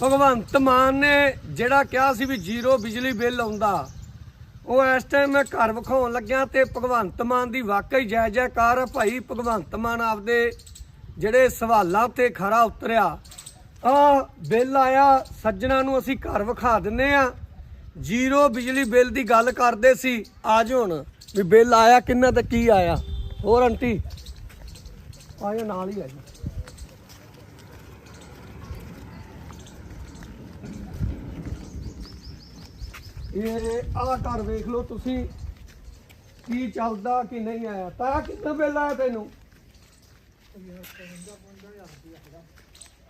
ਭਗਵੰਤ ਮਾਨ ਨੇ ਜਿਹੜਾ ਕਿਹਾ ਸੀ ਵੀ ਜ਼ੀਰੋ ਬਿਜਲੀ ਬਿੱਲ ਆਉਂਦਾ, ਉਹ ਇਸ ਟਾਈਮ ਮੈਂ ਘਰ ਵਿਖਾਉਣ ਲੱਗਿਆ ਤੇ ਭਗਵੰਤ ਮਾਨ ਦੀ ਵਾਕਈ ਜੈ ਜੈਕਾਰ ਹੈ ਭਾਈ। ਭਗਵੰਤ ਮਾਨ ਆਪਦੇ ਜਿਹੜੇ ਸਵਾਲਾਂ ਤੇ ਖਰਾ ਉਤਰਿਆ ਆ ਬਿੱਲ ਆਇਆ, ਸੱਜਣਾ ਨੂੰ ਅਸੀਂ ਘਰ ਵਿਖਾ ਦਿੰਨੇ ਆ। ਜ਼ੀਰੋ ਬਿਜਲੀ ਬਿੱਲ ਦੀ ਗੱਲ ਕਰਦੇ ਸੀ ਅੱਜ ਹੁਣ, ਵੀ ਬਿੱਲ ਆਇਆ ਕਿੰਨਾ ਤੇ ਕੀ ਆਇਆ? ਹੋਰ ਆਂਟੀ ਆਇਆ ਨਾਲ ਹੀ ਆ ਇਹ ਆਹ ਘਰ ਵੇਖ ਲਓ ਤੁਸੀਂ ਕੀ ਚੱਲਦਾ ਕਿ ਨਹੀਂ ਆਇਆ। ਤਾਂ ਕਿੰਨਾ ਬਿੱਲ ਆਇਆ ਤੈਨੂੰ?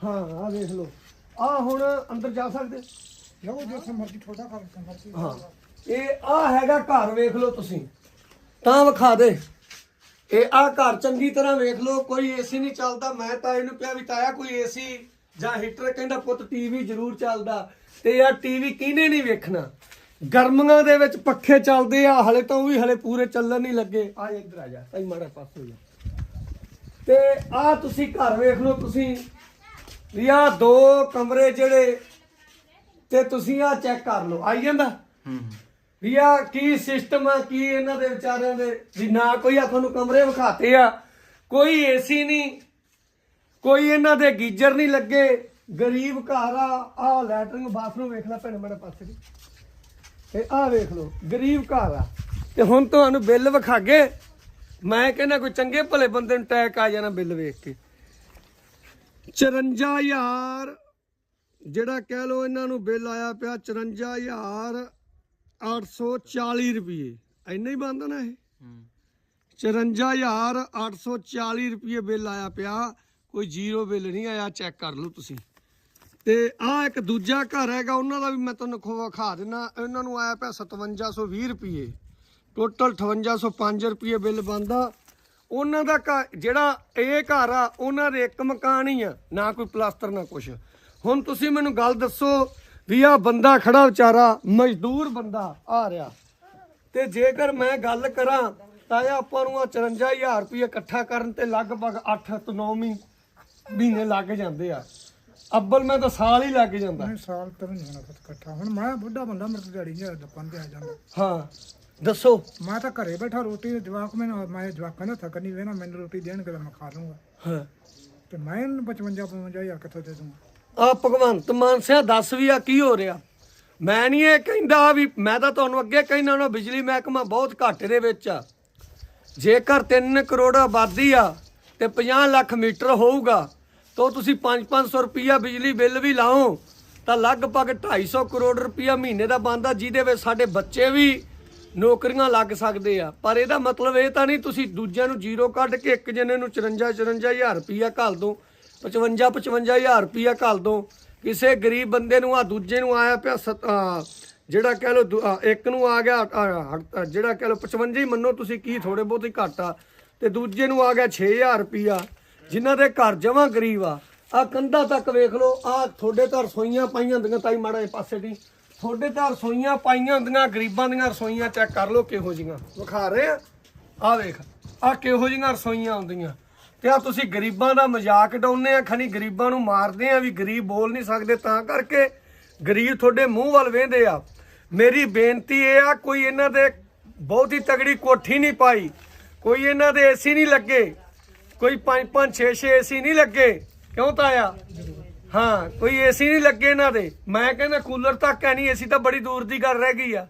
ਹਾਂ ਆ ਵੇਖ ਲਓ। ਆ ਹੁਣ ਅੰਦਰ ਜਾ ਸਕਦੇ? ਲਓ ਜਿਸ ਮਰਜ਼ੀ ਛੋਟਾ ਕਰ ਹਾਂ ਇਹ ਆ ਹੈਗਾ ਘਰ ਵੇਖ ਲਓ ਤੁਸੀਂ। ਤਾਂ ਵਿਖਾ ਦੇ। ਇਹ ਆ ਘਰ ਚੰਗੀ ਤਰ੍ਹਾਂ ਵੇਖ ਲਓ ਕੋਈ ਏਸੀ ਨਹੀਂ ਚੱਲਦਾ। ਮੈਂ ਤਾਂ ਇਹਨੂੰ ਕਿਹਾ ਵੀ ਤਾਇਆ ਕੋਈ ਏਸੀ ਜਾਂ ਹੀਟਰ ਕਹਿੰਦਾ ਪੁੱਤ ਟੀਵੀ ਜ਼ਰੂਰ ਚੱਲਦਾ। ਤੇ ਯਾਰ ਟੀਵੀ ਕਿਹਨੇ ਨਹੀਂ ਵੇਖਣਾ? ਗਰਮੀਆਂ ਦੇ ਵਿੱਚ ਪੱਖੇ ਚੱਲਦੇ ਆ ਹਲੇ ਤਾਂ ਉਹ ਵੀ ਹਲੇ ਪੂਰੇ ਚੱਲਣ ਨਹੀਂ ਲੱਗੇ। ਆ ਇੱਧਰ ਆ ਜਾ ਤਾਈ ਮਾੜਾ ਪਾਸੇ ਹੋ ਜਾ। ਤੇ ਆ ਤੁਸੀਂ ਘਰ ਵੇਖ ਲਓ ਤੁਸੀਂ। ਵੀ ਆਹ ਦੋ ਕਮਰੇ ਜਿਹੜੇ ਤੇ ਤੁਸੀਂ ਆ ਚੈੱਕ ਕਰ ਲਓ ਆਈ ਜਾਂਦਾ? ਵੀ ਆ ਕੀ ਸਿਸਟਮ ਆ ਕੀ ਇਹਨਾਂ ਦੇ ਵਿਚਾਰਿਆਂ ਦੇ? ਵੀ ਨਾ ਕੋਈ ਆ ਤੁਹਾਨੂੰ ਕਮਰੇ ਵਿਖਾਤੇ ਆ ਕੋਈ ਏਸੀ ਨਹੀਂ ਕੋਈ ਇਹਨਾਂ ਦੇ ਗੀਜ਼ਰ ਨਹੀਂ ਲੱਗੇ। ਗਰੀਬ ਘਰ ਆ ਆ ਲੈਟਰਿੰਗ ਬਾਥਰੂਮ ਵੇਖ ਲੈ ਭੈਣ ਮੇਰੇ ਪਾਸੇ ਦੀ। ਤੇ ਆ ਵੇਖ ਲਓ ਗਰੀਬ ਘਰ ਆ। ਤੇ ਹੁਣ ਤੁਹਾਨੂੰ ਬਿੱਲ ਵਿਖਾਗੇ। ਮੈਂ ਕਹਿੰਦਾ ਕੋਈ ਚੰਗੇ ਭਲੇ ਬੰਦੇ ਨੂੰ ਟੈਕ ਆ ਜਾਣਾ ਬਿੱਲ ਵੇਖ ਕੇ। 54000 ਜਿਹੜਾ ਕਹਿ ਲੋ ਇਹਨਾਂ ਨੂੰ ਬਿੱਲ ਆਇਆ ਪਿਆ 54840 ਰੁਪਏ ਇੰਨਾ ਹੀ ਬੰਦਾ ਨਾ ਇਹ? 54840 ਰੁਪਏ ਬਿੱਲ ਆਇਆ ਪਿਆ। ਕੋਈ ਜ਼ੀਰੋ ਬਿੱਲ ਨਹੀਂ ਆਇਆ ਚੈੱਕ ਕਰ ਲਓ ਤੁਸੀਂ। ਤੇ ਆ ਇੱਕ ਦੂਜਾ ਘਰ ਹੈਗਾ, ਉਹਨਾਂ ਦਾ ਵੀ ਮੈਂ ਤੁਹਾਨੂੰ ਖੋ ਵਿਖਾ ਦਿੰਦਾ ਇਹਨਾਂ ਨੂੰ ਆਇਆ ਪਿਆ 5720 ਰੁਪਏ ਟੋਟਲ 5805 ਰੁਪਏ ਬਿੱਲ ਬੰਦਾ ਉਹਨਾਂ ਦਾ ਘਰ- ਜਿਹੜਾ ਇਹ ਘਰ ਆ, ਉਹਨਾਂ ਦੇ ਇੱਕ ਮਕਾਨ ਹੀ ਆ, ਨਾ ਕੋਈ ਪਲਾਸਟਰ, ਨਾ ਕੁਛ। ਹੁਣ ਤੁਸੀਂ ਮੈਨੂੰ ਗੱਲ ਦੱਸੋ ਵੀ ਆ ਬੰਦਾ ਖੜਾ ਵਿਚਾਰਾ, ਮਜ਼ਦੂਰ ਬੰਦਾ, ਆ ਰਿਹਾ। ਤੇ ਜੇਕਰ ਮੈਂ ਗੱਲ ਕਰਾਂ, ਤਾਂ ਇਹ ਆਪਾਂ ਨੂੰ ਆ 54000 ਰੁਪਏ ਇਕੱਠਾ ਕਰਨ ਤੇ ਲਗਭਗ 8 ਤੋਂ 9 ਮਹੀਨੇ ਲੱਗ ਜਾਂਦੇ ਆ। ਅੱਬਲ ਮੈਂ ਤਾਂ ਸਾਲ ਹੀ ਲੱਗ ਜਾਂਦਾ। ਮੈਂ ਸਾਲ ਤੋਂ ਨਹੀਂ ਹੋਣਾ ਫਿਰ ਇਕੱਠਾ। ਹੁਣ ਮੈਂ ਬੁੱਢਾ ਬੰਦਾ ਮੇਰੇ ਤੋਂ ਦਿਹਾੜੀ ਨਹੀਂ ਦੱਪਣ ਤੇ ਆ ਜਾਂਦਾ। ਹਾਂ ਦੱਸੋ। ਮੈਂ ਤਾਂ ਘਰੇ ਬੈਠਾ ਰੋਟੀ ਜਵਾਕ ਮੈਨੂੰ ਮੈਂ ਜਵਾਕਾਂ ਦਾ ਥੱਕ ਨਹੀਂ ਵੇਣਾ ਮੈਨੂੰ ਰੋਟੀ ਦੇਣਗੇ ਤਾਂ ਮੈਂ ਖਾ ਲੂੰਗਾ ਹਾਂ। ਤੇ ਮੈਂ ਇਹਨੂੰ 55 55 ਹਜ਼ਾਰ ਕਿੱਥੋਂ ਦੇ ਦੂੰਗਾ ਆ ਭਗਵੰਤ ਮਾਨ ਸਿਆ ਦੱਸ ਵੀ ਆ ਕੀ ਹੋ ਰਿਹਾ। ਮੈਂ ਨਹੀਂ ਇਹ ਕਹਿੰਦਾ ਵੀ ਮੈਂ ਤਾਂ ਤੁਹਾਨੂੰ ਅੱਗੇ ਕਹਿਣਾ ਨਾ ਬਿਜਲੀ ਮਹਿਕਮਾ ਬਹੁਤ ਘਾਟੇ ਦੇ ਵਿੱਚ ਆ। ਜੇਕਰ 3 ਕਰੋੜ ਆਬਾਦੀ ਆ ਤੇ 50 ਲੱਖ ਮੀਟਰ ਹੋਊਗਾ ਤਾਂ ਤੁਸੀਂ 5-500 ਰੁਪਈਆ ਬਿਜਲੀ ਬਿੱਲ ਵੀ ਲਾਓ, ਤਾਂ ਲਗਭਗ 250 ਕਰੋੜ ਰੁਪਈਆ ਮਹੀਨੇ ਦਾ ਬਣਦਾ, ਜਿਹਦੇ ਵਿੱਚ ਸਾਡੇ ਬੱਚੇ ਵੀ ਨੌਕਰੀਆਂ ਲੱਗ ਸਕਦੇ ਆ। ਪਰ ਇਹਦਾ ਮਤਲਬ ਇਹ ਤਾਂ ਨਹੀਂ, ਤੁਸੀਂ ਦੂਜਿਆਂ ਨੂੰ ਜ਼ੀਰੋ ਕੱਢ ਕੇ ਇੱਕ ਜਣੇ ਨੂੰ 54 54000 ਰੁਪਈਆ ਘੱਲ ਦੋ 55 55000 ਰੁਪਈਆ ਘੱਲ ਦੋ। ਕਿਸੇ ਗਰੀਬ ਬੰਦੇ ਨੂੰ ਆ ਦੂਜੇ ਨੂੰ ਆਇਆ ਪਿਆ ਸਤ- ਜਿਹੜਾ ਕਹਿ ਲੋ ਦੂ- ਇੱਕ ਨੂੰ ਆ ਗਿਆ ਜਿਹੜਾ ਕਹਿ ਲੋ 55 ਹੀ ਮੰਨੋ ਤੁਸੀਂ, ਕੀ ਥੋੜੇ ਬਹੁਤ ਹੀ ਘੱਟ ਆ। ਤੇ ਦੂਜੇ ਨੂੰ ਆ ਗਿਆ 6000 ਰੁਪਈਆ। ਜਿਨ੍ਹਾਂ ਦੇ ਘਰ ਜਮਾਂ ਗਰੀਬ ਆ ਆ ਕੰਧਾਂ ਤੱਕ ਵੇਖ ਲਓ ਆ ਤੁਹਾਡੇ ਤਾਂ ਰਸੋਈਆਂ ਪਾਈਆਂ ਹੁੰਦੀਆਂ, ਤਾਈ ਮਾੜਾ ਜਿਹਾ ਪਾਸੇ ਦੀ। ਤੁਹਾਡੇ ਤਾਂ ਰਸੋਈਆਂ ਪਾਈਆਂ ਹੁੰਦੀਆਂ, ਗਰੀਬਾਂ ਦੀਆਂ ਰਸੋਈਆਂ ਚੈੱਕ ਕਰ ਲਓ ਕਿਹੋ ਜੀਆਂ ਵਿਖਾ ਰਹੇ ਆ? ਆ ਵੇਖ ਆ ਕਿਹੋ ਜੀਆਂ ਰਸੋਈਆਂ ਹੁੰਦੀਆਂ। ਤੇ ਆ ਤੁਸੀਂ ਗਰੀਬਾਂ ਦਾ ਮਜ਼ਾਕ ਡਾਉਂਦੇ ਆ, ਖਣੀ ਗਰੀਬਾਂ ਨੂੰ ਮਾਰਦੇ ਆ ਵੀ ਗਰੀਬ ਬੋਲ ਨਹੀਂ ਸਕਦੇ, ਤਾਂ ਕਰਕੇ ਗਰੀਬ ਤੁਹਾਡੇ ਮੂੰਹ ਵੱਲ ਵੇਂਦੇ ਆ। ਮੇਰੀ ਬੇਨਤੀ ਇਹ ਆ, ਕੋਈ ਇਹਨਾਂ ਦੇ ਬਹੁਤੀ ਤਗੜੀ ਕੋਠੀ ਨਹੀਂ ਪਾਈ, ਕੋਈ ਇਹਨਾਂ ਦੇ ਏਸੀ ਨਹੀਂ ਲੱਗੇ। ਕੋਈ 5 5 6 6 ਏਸੀ ਨਹੀਂ ਲੱਗੇ। ਕਿਉਂ ਤਾਇਆ? ਹਾਂ, ਕੋਈ ਏਸੀ ਨਹੀਂ ਲੱਗੇ ਇਹਨਾਂ ਦੇ। ਮੈਂ ਕਹਿੰਦਾ, ਕੂਲਰ ਤੱਕ ਹੈ ਨਹੀਂ, ਏਸੀ ਤਾਂ ਬੜੀ ਦੂਰ ਦੀ ਗੱਲ ਰਹਿ ਗਈ ਆ।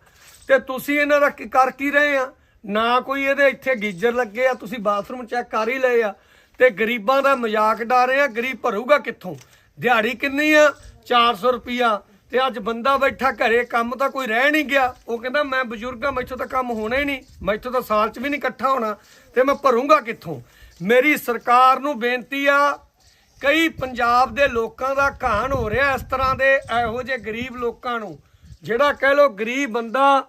ਤੇ ਤੁਸੀਂ ਇਹਨਾਂ ਦਾ ਕਰ ਕੀ ਰਹੇ ਆ? ਨਾ ਕੋਈ ਇਹਦੇ ਇੱਥੇ ਗੀਜ਼ਰ ਲੱਗੇ ਆ, ਤੁਸੀਂ ਬਾਥਰੂਮ ਚੈੱਕ ਕਰ ਹੀ ਲਏ ਆ। ਤੇ ਗਰੀਬਾਂ ਦਾ ਮਜ਼ਾਕ ਡਾ ਰਹੇ ਆ, ਗਰੀਬ ਭਰੂਗਾ ਕਿੱਥੋਂ? ਦਿਹਾੜੀ ਕਿੰਨੀ ਆ? 400 ਰੁਪਿਆ ਤੇ ਅੱਜ ਬੰਦਾ ਬੈਠਾ ਘਰੇ, ਕੰਮ ਤਾਂ ਕੋਈ ਰਹਿ ਨਹੀਂ ਗਿਆ। ਉਹ ਕਹਿੰਦਾ, ਮੈਂ ਬਜ਼ੁਰਗ ਬਜ਼ੁਰਗਾਂ ਮੈਥੋਂ ਤਾਂ ਕੰਮ ਹੋਣਾ ਹੀ ਨਹੀਂ। ਮੈਥੋਂ ਤਾਂ ਸਾਲ 'ਚ ਵੀ ਨਹੀਂ ਇਕੱਠਾ ਹੋਣਾ। ਤੇ ਮੈਂ ਭਰੂੰਗਾ ਕਿੱਥੋਂ? ਮੇਰੀ ਸਰਕਾਰ ਨੂੰ ਬੇਨਤੀ ਆ, ਕਈ ਪੰਜਾਬ ਦੇ ਲੋਕਾਂ ਦਾ ਘਾਣ ਹੋ ਰਿਹਾ ਇਸ ਤਰ੍ਹਾਂ ਦੇ ਇਹੋ ਜਿਹੇ ਗਰੀਬ ਲੋਕਾਂ ਨੂੰ, ਜਿਹੜਾ ਕਹਿ ਲੋ ਗਰੀਬ ਬੰਦਾ,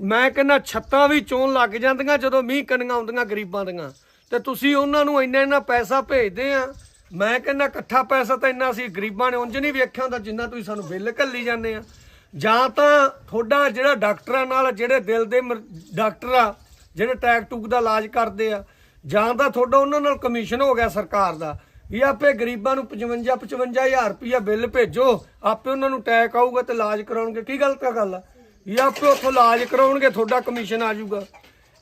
ਮੈਂ ਕਹਿੰਦਾ ਛੱਤਾਂ ਵੀ ਚੋਣ ਲੱਗ ਜਾਂਦੀਆਂ ਜਦੋਂ ਮੀਂਹ ਕਣੀਆਂ ਆਉਂਦੀਆਂ ਗਰੀਬਾਂ ਦੀਆਂ। ਤੇ ਤੁਸੀਂ ਉਹਨਾਂ ਨੂੰ ਇੰਨਾ ਇੰਨਾ ਪੈਸਾ ਭੇਜਦੇ ਆ, ਮੈਂ ਕਹਿੰਦਾ ਇਕੱਠਾ ਪੈਸਾ ਤਾਂ ਇੰਨਾ ਸੀ, ਗਰੀਬਾਂ ਨੇ ਉਂਝ ਨਹੀਂ ਵੇਖਿਆ ਹੁੰਦਾ ਜਿੰਨਾ ਤੁਸੀਂ ਸਾਨੂੰ ਬਿੱਲ ਘੱਲੀ ਜਾਂਦੇ ਆ। ਜਾਂ ਤਾਂ ਤੁਹਾਡਾ ਜਿਹੜਾ ਡਾਕਟਰਾਂ ਨਾਲ, ਜਿਹੜੇ ਦਿਲ ਦੇ ਮਰ- ਡਾਕਟਰ ਆ, ਜਿਹੜੇ ਟੈਕ ਟੂਕ ਦਾ ਇਲਾਜ ਕਰਦੇ ਆ ਜਾਂ ਤਾਂ ਤੁਹਾਡਾ ਉਹਨਾਂ ਨਾਲ ਕਮਿਸ਼ਨ ਹੋ ਗਿਆ ਸਰਕਾਰ ਦਾ ਵੀ ਆਪੇ ਗਰੀਬਾਂ ਨੂੰ 55 55000 ਰੁਪਇਆ ਬਿੱਲ ਭੇਜੋ, ਆਪੇ ਉਹਨਾਂ ਨੂੰ ਟੈਕ ਆਊਗਾ ਤੇ ਇਲਾਜ ਕਰਾਉਣਗੇ। ਕੀ ਗਲਤ ਗੱਲ? ਆ ਵੀ ਆਪੇ ਉੱਥੋਂ ਇਲਾਜ ਕਰਾਉਣਗੇ, ਤੁਹਾਡਾ ਕਮਿਸ਼ਨ ਆ ਜਾਊਗਾ।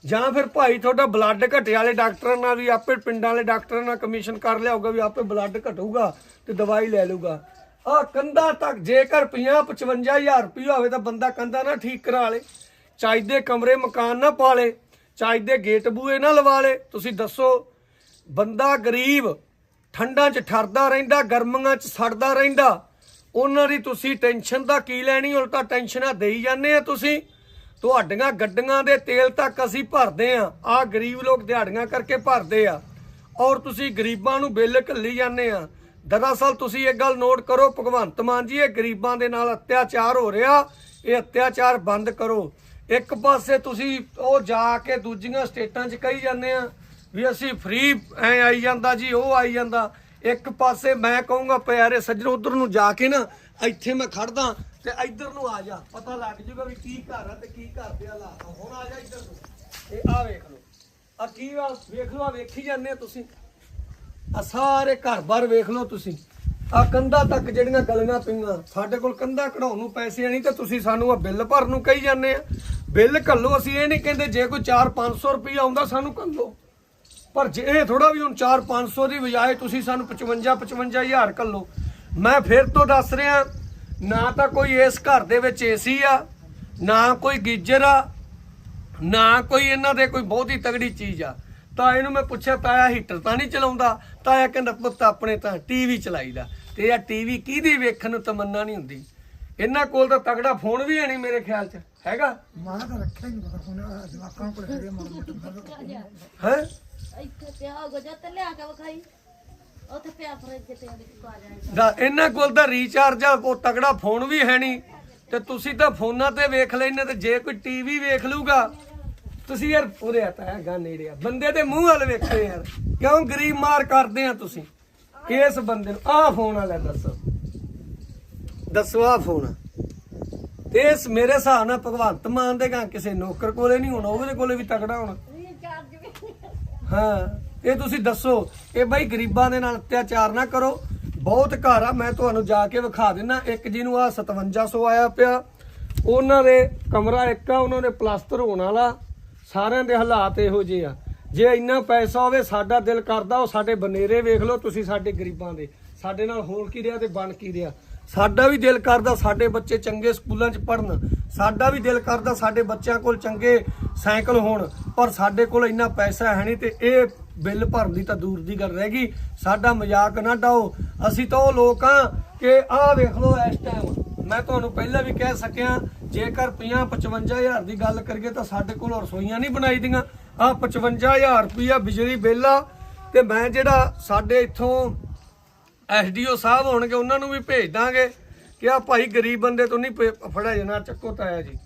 ਜਾਂ ਫਿਰ ਭਾਈ ਤੁਹਾਡਾ ਬਲੱਡ ਘਟੇ ਵਾਲੇ ਡਾਕਟਰਾਂ ਨਾਲ ਵੀ ਆਪੇ ਪਿੰਡਾਂ ਵਾਲੇ ਡਾਕਟਰਾਂ ਨਾਲ ਕਮਿਸ਼ਨ ਕਰ ਲਿਆਊਗਾ ਵੀ ਆਪੇ ਬਲੱਡ ਘਟੂਗਾ ਤੇ ਦਵਾਈ ਲੈ ਲਊਗਾ। ਆ ਕੰਧਾਂ ਤੱਕ ਜੇਕਰ 50 55000 ਰੁਪਇਆ ਹੋਵੇ ਤਾਂ ਬੰਦਾ ਕੰਧਾਂ ਨਾ ਠੀਕ ਕਰਾ ਲੇ। ਚਾਹੀਦੇ ਕਮਰੇ, ਮਕਾਨ ਨਾ ਪਾ ਲੇ ਚਾਹੀਦੇ ਗੇਟ ਬੂਏ ਨਾ ਲਵਾ ਲੇ, ਤੁਸੀਂ ਦੱਸੋ, ਬੰਦਾ ਗਰੀਬ, ਠੰਡਾਂ 'ਚ ਠਰਦਾ ਰਹਿੰਦਾ, ਗਰਮੀਆਂ 'ਚ ਸੜਦਾ ਰਹਿੰਦਾ, ਉਹਨਾਂ ਦੀ ਤੁਸੀਂ ਟੈਨਸ਼ਨ ਤਾਂ ਕੀ ਲੈਣੀ ਉਲਟਾ ਟੈਨਸ਼ਨਾਂ ਦੇਈ ਜਾਂਦੇ ਆ ਤੁਸੀਂ। ਤੁਹਾਡੀਆਂ ਗੱਡੀਆਂ ਦੇ ਤੇਲ ਤੱਕ ਅਸੀਂ ਭਰਦੇ ਆ ਆ ਗਰੀਬ ਲੋਕ ਦਿਹਾੜੀਆਂ ਕਰਕੇ ਭਰਦੇ ਆ। ਔਰ ਤੁਸੀਂ ਗਰੀਬਾਂ ਨੂੰ ਬਿੱਲ ਘੱਲੀ ਜਾਂਦੇ ਆ। ਦਰਅਸਲ ਤੁਸੀਂ ਇਹ ਗੱਲ ਨੋਟ ਕਰੋ, ਭਗਵੰਤ ਮਾਨ ਜੀ, ਇਹ ਗਰੀਬਾਂ ਦੇ ਨਾਲ ਅਤਿਆਚਾਰ ਹੋ ਰਿਹਾ, ਇਹ ਅਤਿਆਚਾਰ ਬੰਦ ਕਰੋ। ਇੱਕ ਪਾਸੇ ਤੁਸੀਂ ਉਹ ਜਾ ਕੇ ਦੂਜੀਆਂ ਸਟੇਟਾਂ 'ਚ ਕਹੀ ਜਾਂਦੇ ਆ ਵੀ ਅਸੀਂ ਫ੍ਰੀ ਐ ਆਈ ਜਾਂਦਾ ਜੀ, ਉਹ ਆਈ ਜਾਂਦਾ। ਇੱਕ ਪਾਸੇ ਮੈਂ ਕਹੂੰਗਾ, ਪਿਆਰੇ ਸੱਜਣ, ਉਧਰ ਨੂੰ ਜਾ ਕੇ ਨਾ, ਇੱਥੇ ਮੈਂ ਖੜਦਾ ਤੇ ਇੱਧਰ ਨੂੰ ਆ ਜਾ। ਪਤਾ ਲੱਗ ਜੂਗਾ ਵੀ ਕੀ ਘਰ ਆ ਤੇ ਕੀ ਘਰ ਦੇ ਹਾਲਾਤ ਆ। ਹੁਣ ਆ ਜਾ ਇੱਧਰ ਨੂੰ। ਤੇ ਆ ਵੇਖ ਲਓ। ਆ ਕੀ ਆ ਵੇਖ ਲਓ ਆ ਵੇਖੀ ਜਾਂਦੇ ਆ ਤੁਸੀਂ। ਆ ਸਾਰੇ ਘਰ-ਬਾਰ ਵੇਖ ਲਓ ਤੁਸੀਂ। ਆ ਕੰਧਾਂ ਤੱਕ ਜਿਹੜੀਆਂ ਗਲੀਆਂ ਪਈਆਂ, ਸਾਡੇ ਕੋਲ ਕੰਧਾਂ ਕਢਾਉਣ ਨੂੰ ਪੈਸੇ ਨਹੀਂ ਤੇ ਤੁਸੀਂ ਸਾਨੂੰ ਆ ਬਿੱਲ ਭਰਨ ਨੂੰ ਕਹੀ ਜਾਂਦੇ ਆ। ਬਿੱਲ ਕੱਲੋ ਅਸੀਂ ਇਹ ਨਹੀਂ ਕਹਿੰਦੇ ਜੇ ਕੋਈ 4-500 ਰੁਪਏ ਆਉਂਦਾ ਸਾਨੂੰ ਘੱਲੋ। ਪਰ ਜੇ ਇਹ ਥੋੜਾ ਵੀ ਹੁਣ 4-500 ਦੀ ਬਜਾਏ ਤੁਸੀਂ ਸਾਨੂੰ 55-55000 ਘੱਲੋ, ਮੈਂ ਫਿਰ ਤੋਂ ਦੱਸ ਰਿਹਾ, ਨਾ ਤਾਂ ਕੋਈ ਇਸ ਘਰ ਦੇ ਵਿੱਚ ਏਸੀ ਆ, ਨਾ ਕੋਈ ਗੀਜਰ ਆ, ਨਾ ਕੋਈ ਇਹਨਾਂ ਦੇ ਕੋਈ ਬਹੁਤੀ ਤਗੜੀ ਚੀਜ਼ ਆ। ਤਾਂ ਇਹਨੂੰ ਮੈਂ ਪੁੱਛਿਆ ਤਾਇਆ ਹੀਟਰ ਤਾਂ ਨਹੀਂ ਚਲਾਉਂਦਾ? ਤਾਇਆ ਕਹਿੰਦਾ, ਪੁੱਤ ਆਪਣੇ ਤਾਂ ਟੀਵੀ ਚਲਾਈਦਾ। ਤੇ ਇਹ ਟੀਵੀ ਕਿਹਦੀ ਵੇਖਣ ਨੂੰ ਤਮੰਨਾ ਨਹੀਂ ਹੁੰਦੀ? ਇਹਨਾਂ ਕੋਲ ਤਾਂ ਤਗੜਾ ਫੋਨ ਵੀ ਹੈ ਨਹੀਂ ਮੇਰੇ ਖਿਆਲ 'ਚ। ਹੈਗਾ? ਮੈਂ ਤਾਂ ਰੱਖਿਆ ਹੀ ਨਹੀਂ ਪਤਾ ਆਹ ਜਵਾਕਾਂ ਕੋਲ ਹੈਗੇ ਮੋਟਾ ਹੈ? ਇੱਥੇ ਪਿਆ ਹੋਗਾ ਜਦ ਤੇ ਲਿਆ ਕੇ ਵਿਖਾਈ। ਉੱਥੇ ਪਿਆ ਫਰਿੱਜ ਤੇ ਪਾ ਜਾਣਾ। ਦਾ ਇਹਨਾਂ ਕੋਲ ਤਾਂ ਰੀਚਾਰਜ ਆ ਉਹ ਤਗੜਾ ਫੋਨ ਵੀ ਹੈ ਨਹੀਂ। ਤੇ ਤੁਸੀਂ ਤਾਂ ਫੋਨਾਂ ਤੇ ਵੇਖ ਲੈਨੇ ਤੇ ਜੇ ਕੋਈ ਟੀਵੀ ਵੇਖ ਲੂਗਾ ਤੁਸੀਂ ਯਾਰ ਉਰੇ ਆਤਾ ਹੈ ਗਾ ਨੇੜੇ ਆ। ਬੰਦੇ ਦੇ ਮੂੰਹ ਵਾਲ ਵੇਖੋ ਯਾਰ। ਕਿਉਂ ਗਰੀਬ ਮਾਰ ਕਰਦੇ ਆ ਤੁਸੀਂ? ਕਿਸ ਬੰਦੇ ਨੂੰ? ਆਹ ਫੋਨ ਵਾਲਾ ਦੱਸੋ। ਦਸਵਾ ਫੋਨ ਤੇ ਇਸ ਮੇਰੇ ਹਿਸਾਬ ਨਾਲ ਭਗਵੰਤ ਮਾਨ ਦੇ ਗਾ ਕਿਸੇ ਨੌਕਰ ਕੋਲੇ ਨਹੀਂ ਹੋਣਾ, ਉਹਦੇ ਕੋਲੇ ਵੀ ਤਗੜਾ ਹੋਣਾ। ਹਾਂ ਇਹ ਤੁਸੀਂ ਦੱਸੋ, ਇਹ ਬਈ ਗਰੀਬਾਂ ਦੇ ਨਾਲ ਅਤਿਆਚਾਰ ਨਾ ਕਰੋ। ਬਹੁਤ ਘਰ ਆ, ਮੈਂ ਤੁਹਾਨੂੰ ਜਾ ਕੇ ਵਿਖਾ ਦਿੰਨਾ। ਇੱਕ ਜਿਹਨੂੰ ਆ 5700 ਆਇਆ ਪਿਆ। ਉਹਨਾਂ ਦੇ ਕਮਰਾ ਇੱਕ ਆ, ਉਹਨਾਂ ਦੇ ਪਲਾਸਟਰ ਹੋਣ ਵਾਲਾ। ਸਾਰਿਆਂ ਦੇ ਹਾਲਾਤ ਇਹੋ ਜਿਹੇ ਆ। ਜੇ ਇੰਨਾ ਪੈਸਾ ਹੋਵੇ, ਸਾਡਾ ਦਿਲ ਕਰਦਾ, ਉਹ ਸਾਡੇ ਬਨੇਰੇ ਵੇਖ ਲਓ, ਤੁਸੀਂ ਸਾਡੇ ਗਰੀਬਾਂ ਦੇ। ਸਾਡੇ ਨਾਲ ਹੋਣ ਕੀ ਰਿਹਾ ਤੇ ਬਣ ਕੀ ਰਿਹਾ। ਸਾਡਾ ਵੀ ਦਿਲ ਕਰਦਾ ਸਾਡੇ ਬੱਚੇ ਚੰਗੇ ਸਕੂਲਾਂ 'ਚ ਪੜਨ ਸਾਡਾ ਵੀ ਦਿਲ ਕਰਦਾ ਸਾਡੇ ਬੱਚਿਆਂ ਕੋਲ ਚੰਗੇ ਸਾਈਕਲ ਹੋਣ। ਪਰ ਸਾਡੇ ਕੋਲ ਇੰਨਾ ਪੈਸਾ ਹੈ ਨਹੀਂ ਤੇ ਇਹ ਬਿੱਲ ਭਰਨ ਦੀ ਤਾਂ ਦੂਰ ਦੀ ਗੱਲ ਰਹਿ ਗਈ। ਸਾਡਾ ਮਜ਼ਾਕ ਨਾ ਡਾਓ ਅਸੀਂ ਤਾਂ ਉਹ ਲੋਕ ਆ ਕਿ ਆਹ ਵੇਖ ਲਓ ਇਸ ਟਾਈਮ ਮੈਂ ਤੁਹਾਨੂੰ ਪਹਿਲਾਂ ਵੀ ਕਹਿ ਸਕਿਆ, ਜੇਕਰ 50 55000 ਦੀ ਗੱਲ ਕਰੀਏ ਤਾਂ ਸਾਡੇ ਕੋਲ ਰਸੋਈਆਂ ਨਹੀਂ ਬਣਾਈ ਦੀਆਂ। ਆ 55000 ਰੁਪਇਆ ਬਿਜਲੀ ਬਿੱਲ ਆ ਤੇ ਮੈਂ ਜਿਹੜਾ ਸਾਡੇ ਇੱਥੋਂ ਐਸਡੀਓ ਸਾਹਿਬ ਹੋਣਗੇ, ਉਹਨਾਂ ਨੂੰ ਵੀ ਭੇਜ ਦਾਂਗੇ ਕਿ ਆ ਭਾਈ ਗਰੀਬ ਬੰਦੇ ਤੋਂ ਨਹੀਂ ਪ- ਫੜਿਆ ਜਾਣਾ ਚੱਕੋ ਤਾਇਆ ਜੀ।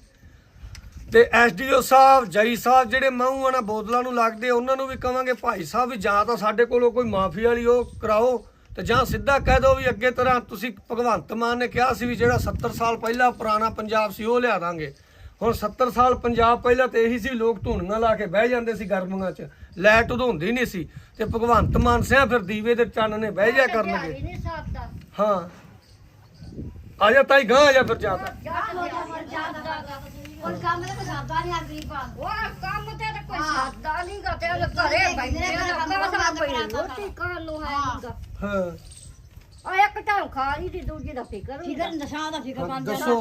ਤੇ ਐਸਡੀਓ ਸਾਹਿਬ ਜਈ ਸਾਹਿਬ ਜਿਹੜੇ ਮੂੰਹ ਆਣਾ ਬੋਤਲਾਂ ਨੂੰ ਲੱਗਦੇ ਉਹਨਾਂ ਨੂੰ ਵੀ ਕਵਾਂਗੇ, ਭਾਈ ਸਾਹਿਬ ਵੀ ਜਾਂ ਤਾਂ ਸਾਡੇ ਕੋਲੋਂ ਕੋਈ ਮਾਫੀ ਵਾਲੀ ਉਹ ਕਰਾਓ ਤੇ ਜਾਂ ਸਿੱਧਾ ਕਹਿ ਦਿਓ ਵੀ ਅੱਗੇ ਤਰ੍ਹਾਂ ਤੁਸੀਂ ਭਗਵੰਤ ਮਾਨ ਨੇ ਕਿਹਾ ਸੀ ਵੀ ਜਿਹੜਾ 70 ਸਾਲ ਪਹਿਲਾਂ ਪੁਰਾਣਾ ਪੰਜਾਬ ਸੀ, ਉਹ ਲਿਆ ਦਾਂਗੇ। ਹੁਣ 70 ਸਾਲ ਪੰਜਾਬ ਪਹਿਲਾਂ ਤੇ ਇਹੀ ਸੀ, ਲੋਕ ਧੂਣੀਆਂ ਲਾ ਕੇ ਬਹਿ ਜਾਂਦੇ ਸੀ ਗਰਮੀਆਂ 'ਚ। ਲਾਈਟ ਉਦੋਂ ਨਹੀਂ ਸੀ ਤੇ ਭਗਵੰਤ ਮਾਨ ਸਿਆ ਫਿਰ ਦੀਵੇ ਦੇ ਚਾਨਣੇ ਬਹਿ ਜਾ ਕਰਨਗੇ। ਨਹੀਂ ਹਾਂ। ਆ ਜਾ ਤਾਈ ਗਾਂ ਆ ਜਾ ਫਿਰ ਜਾ ਤਾ। ਹੁਣ ਕੰਮ ਤੇ ਕੋਈ ਸਾਦਾ ਨਹੀਂ ਆ ਗਰੀਬਾਂ ਉਹ ਕੰਮ ਤੇ ਤਾਂ ਕੋਈ ਸਾਦਾ ਨਹੀਂ ਗਾ ਤੇ ਉਹਦੇ ਘਰੇ ਬੈਠੇ ਲੱਗਾ ਸਾ ਕੋਈ ਰੋਟੀ ਖਾਣ ਨੂੰ ਹੈ ਨੀਗਾ ਹਾਂ। ਆ ਇੱਕ ਤਾਂ ਖਾ ਲਈ ਦੀ ਦੂਜੀ ਦਾ ਫਿਕਰ ਫਿਕਰ ਹੁੰਦਾ ਨਸ਼ਾ ਦਾ ਫਿਕਰ ਬੰਦ ਦੱਸੋ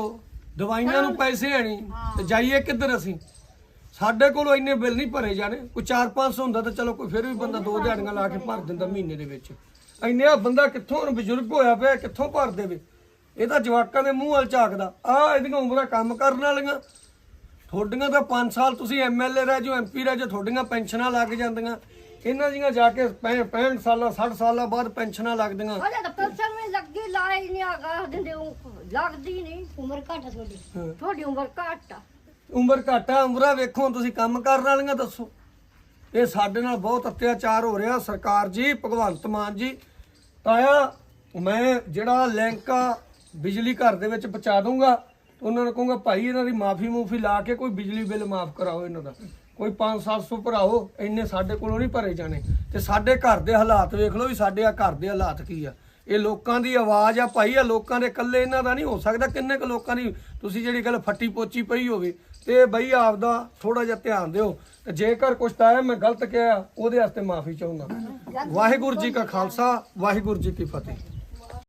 ਦਵਾਈਆਂ ਨੂੰ ਪੈਸੇ ਹੈ ਨਹੀਂ? ਤੇ ਜਾਈਏ ਕਿੱਧਰ ਅਸੀਂ? ਸਾਡੇ ਕੋਲ ਇੰਨੇ ਬਿੱਲ ਨਹੀਂ ਭਰੇ ਜਾਣੇ। ਕੋਈ 4-500 ਹੁੰਦਾ ਤਾਂ ਚਲੋ ਕੋਈ ਫਿਰ ਵੀ ਬੰਦਾ ਦੋ ਦਿਹਾੜੀਆਂ ਲਾ ਕੇ ਭਰ ਦਿੰਦਾ ਮਹੀਨੇ ਦੇ ਵਿੱਚ। ਇੰਨੇ ਆ ਬੰਦਾ ਕਿੱਥੋਂ ਹੁਣ ਬਜ਼ੁਰਗ ਹੋਇਆ ਪਿਆ ਕਿੱਥੋਂ ਭਰ ਦੇਵੇ? ਇਹ ਤਾਂ ਜਵਾਕਾਂ ਦੇ ਮੂੰਹ ਵੱਲ ਝਾਕਦਾ। ਆ ਇਹਦੀਆਂ ਉਮਰਾਂ ਕੰਮ ਕਰਨ ਵਾਲੀਆਂ। ਤੁਹਾਡੀਆਂ ਤਾਂ 5 ਸਾਲ ਤੁਸੀਂ ਐਮਐਲਏ ਰਹਿ ਜਾਓ ਐਮਪੀ ਰਹਿ ਜਾਓ ਤੁਹਾਡੀਆਂ ਪੈਨਸ਼ਨਾਂ ਲੱਗ ਜਾਂਦੀਆਂ। ਇਹਨਾਂ ਦੀਆਂ ਜਾ ਕੇ 65 ਸਾਲਾਂ 60 ਸਾਲਾਂ ਬਾਅਦ ਪੈਨਸ਼ਨਾਂ ਲੱਗਦੀਆਂ। ਉਹਦੇ ਤਾਂ ਪੈਨਸ਼ਨ ਵੀ ਲੱਗੀ ਲਾਈ ਨਹੀਂ ਆਗਾ ਦਿੰਦੇ ਲੱਗਦੀ ਨਹੀਂ ਉਮਰ ਘੱਟ ਤੁਹਾਡੀ। ਤੁਹਾਡੀ ਉਮਰ ਘੱਟ ਆ। ਉਮਰ ਘੱਟ ਆ, ਉਮਰਾਂ ਵੇਖੋ, ਤੁਸੀਂ ਕੰਮ ਕਰਨ ਵਾਲੀਆਂ ਦੱਸੋ। ਇਹ ਸਾਡੇ ਨਾਲ ਬਹੁਤ ਅਤਿਆਚਾਰ ਹੋ ਰਿਹਾ, ਸਰਕਾਰ ਜੀ, ਭਗਵੰਤ ਮਾਨ ਜੀ। ਤਾਇਆ, ਮੈਂ ਜਿਹੜਾ ਲਿੰਕ ਆ, ਬਿਜਲੀ ਘਰ ਦੇ ਵਿੱਚ ਪਹੁੰਚਾ ਦੂੰਗਾ ਉਹਨਾਂ ਨੂੰ ਕਹੂੰਗਾ, ਭਾਈ, ਇਹਨਾਂ ਦੀ ਮਾਫੀ ਮੂਫੀ ਲਾ ਕੇ ਕੋਈ ਬਿਜਲੀ ਬਿੱਲ ਮਾਫ ਕਰਾਓ ਇਹਨਾਂ ਦਾ। ਕੋਈ 5-700 ਭਰਾਓ, ਇੰਨੇ ਸਾਡੇ ਕੋਲੋਂ ਨਹੀਂ ਭਰੇ ਜਾਣੇ। ਤੇ ਸਾਡੇ ਘਰ ਦੇ ਹਾਲਾਤ ਵੇਖ ਲਓ ਵੀ ਸਾਡੇ ਆ ਘਰ ਦੇ ਹਾਲਾਤ ਕੀ ਆ। ਇਹ ਲੋਕਾਂ ਦੀ ਆਵਾਜ਼ ਆ, ਭਾਈ ਆ ਲੋਕਾਂ ਦੇ ਇਕੱਲੇ ਇਹਨਾਂ ਦਾ ਨਹੀਂ ਹੋ ਸਕਦਾ। ਕਿੰਨੇ ਕੁ ਲੋਕਾਂ ਦੀ ਤੁਸੀਂ ਜਿਹੜੀ ਗੱਲ ਫੱਟੀ ਪੋਚੀ ਪਈ ਹੋਵੇ ਤੇ ਬਈ ਆਪਦਾ ਥੋੜਾ ਜਿਹਾ ਧਿਆਨ ਦਿਓ। ਤੇ ਜੇਕਰ ਕੁਛ ਤਾਂ ਹੈ ਮੈਂ ਗਲਤ ਕਿਹਾ ਉਹਦੇ ਵਾਸਤੇ ਮਾਫੀ ਚਾਹੁੰਦਾ। ਵਾਹਿਗੁਰੂ ਜੀ ਕਾ ਖਾਲਸਾ ਵਾਹਿਗੁਰੂ ਜੀ ਕੀ ਫਤਿਹ।